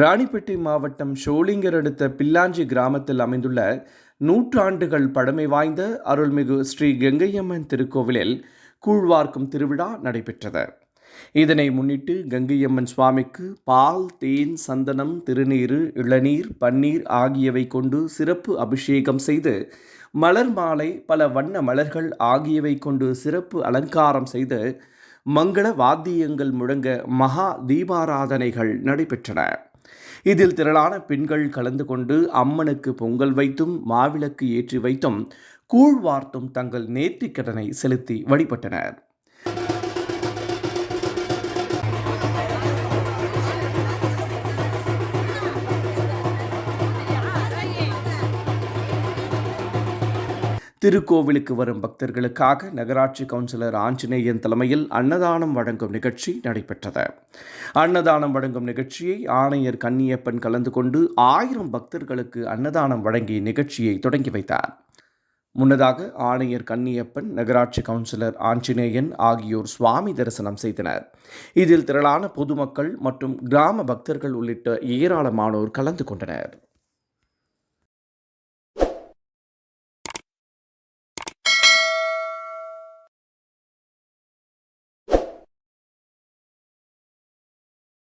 ராணிப்பேட்டை மாவட்டம் ஷோலிங்கர் அடுத்த பில்லாஞ்சி கிராமத்தில் அமைந்துள்ள நூற்றாண்டுகள் பழமை வாய்ந்த அருள்மிகு ஸ்ரீ கங்கையம்மன் திருக்கோவிலில் கூழ்வார்க்கும் திருவிழா நடைபெற்றது. இதனை முன்னிட்டு கங்கையம்மன் சுவாமிக்கு பால் தேன் சந்தனம் திருநீரு இளநீர் பன்னீர் ஆகியவை கொண்டு சிறப்பு அபிஷேகம் செய்து மலர் மாலை பல வண்ண மலர்கள் ஆகியவை கொண்டு சிறப்பு அலங்காரம் செய்து மங்கள வாத்தியங்கள் முழங்க மகா தீபாராதனைகள் நடைபெற்றன. இதில் திரளான பெண்கள் கலந்து கொண்டு அம்மனுக்கு பொங்கல் வைத்தும் மாவிளக்கு ஏற்றி வைத்தும் கூழ் வார்த்தும் தங்கள் நேர்த்திக்கடனை செலுத்தி வழிபட்டனர். திருக்கோவிலுக்கு வரும் பக்தர்களுக்காக நகராட்சி கவுன்சிலர் ஆஞ்சநேயன் தலைமையில் அன்னதானம் வழங்கும் நிகழ்ச்சி நடைபெற்றது. அன்னதானம் வழங்கும் நிகழ்ச்சியை ஆணையர் கன்னியப்பன் கலந்து கொண்டு ஆயிரம் பக்தர்களுக்கு அன்னதானம் வழங்கிய நிகழ்ச்சியை தொடங்கி வைத்தார். முன்னதாக ஆணையர் கன்னியப்பன் நகராட்சி கவுன்சிலர் ஆஞ்சநேயன் ஆகியோர் சுவாமி தரிசனம் செய்தனர். இதில் திரளான பொதுமக்கள் மற்றும் கிராம பக்தர்கள் உள்ளிட்ட ஏராளமானோர் கலந்து கொண்டனர்.